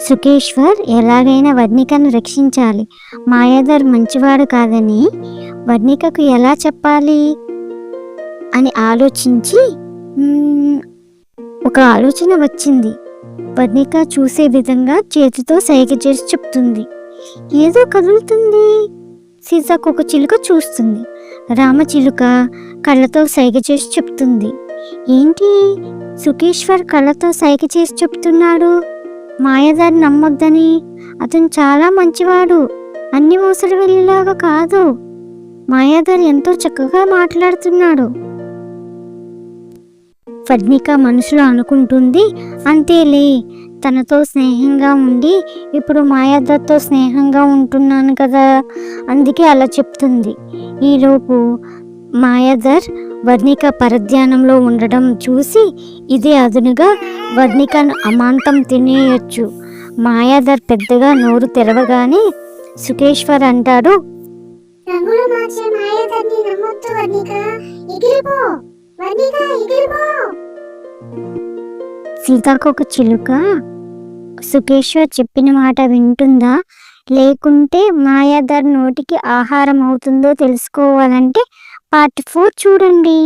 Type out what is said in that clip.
సుకేశ్వర్ ఎలాగైనా వర్ణికను రక్షించాలి. మాయాధర్ మంచివాడు కాదని వర్ణికకు ఎలా చెప్పాలి? అని ఆలోచించి ఒక ఆలోచన వచ్చింది. వర్ణిక చూసే విధంగా చేతితో సైగ చేసి చెప్తుంది. ఏదో కదులుతుంది. సీతాకొక చిలుక చూస్తుంది. రామచిలుక కళ్ళతో సైగ చేసి చెప్తుంది. ఏంటి? సుకేశ్వర్ కళ్ళతో సైగ చేసి చెప్తున్నాడు. మాయదారి నమ్మొద్దని. అతను చాలా మంచివాడు. అన్ని మోసలు వెళ్ళేలాగా కాదు. మాయాదారి ఎంతో చక్కగా మాట్లాడుతున్నాడు. ఫడ్నిక మనసులో అనుకుంటుంది అంతేలే తనతో స్నేహంగా ఉండి ఇప్పుడు మాయాదర్తో స్నేహంగా ఉంటున్నాను కదా? అందుకే అలా చెప్తుంది. ఈలోపు మాయాదర్ వర్ణిక పరధ్యానంలో ఉండడం చూసి ఇదే అదునుగా వర్ణికను అమాంతం తినేయొచ్చు. మాయాదర్ పెద్దగా నోరు తెరవగానే సుకేశ్వర్ అంటాడు రంగులు మార్చే మాయాదాన్ని నమ్మొద్దు వర్ణిక. ఎగిరిపో. వర్ణిక ఎగిరిపో. సీతాకొక చిలుక సుకేశ్వర్ చెప్పిన మాట వింటుందా? లేకుంటే మాయాదర్ నోటికి ఆహారం అవుతుందో తెలుసుకోవాలంటే పార్ట్ ఫోర్ చూడండి.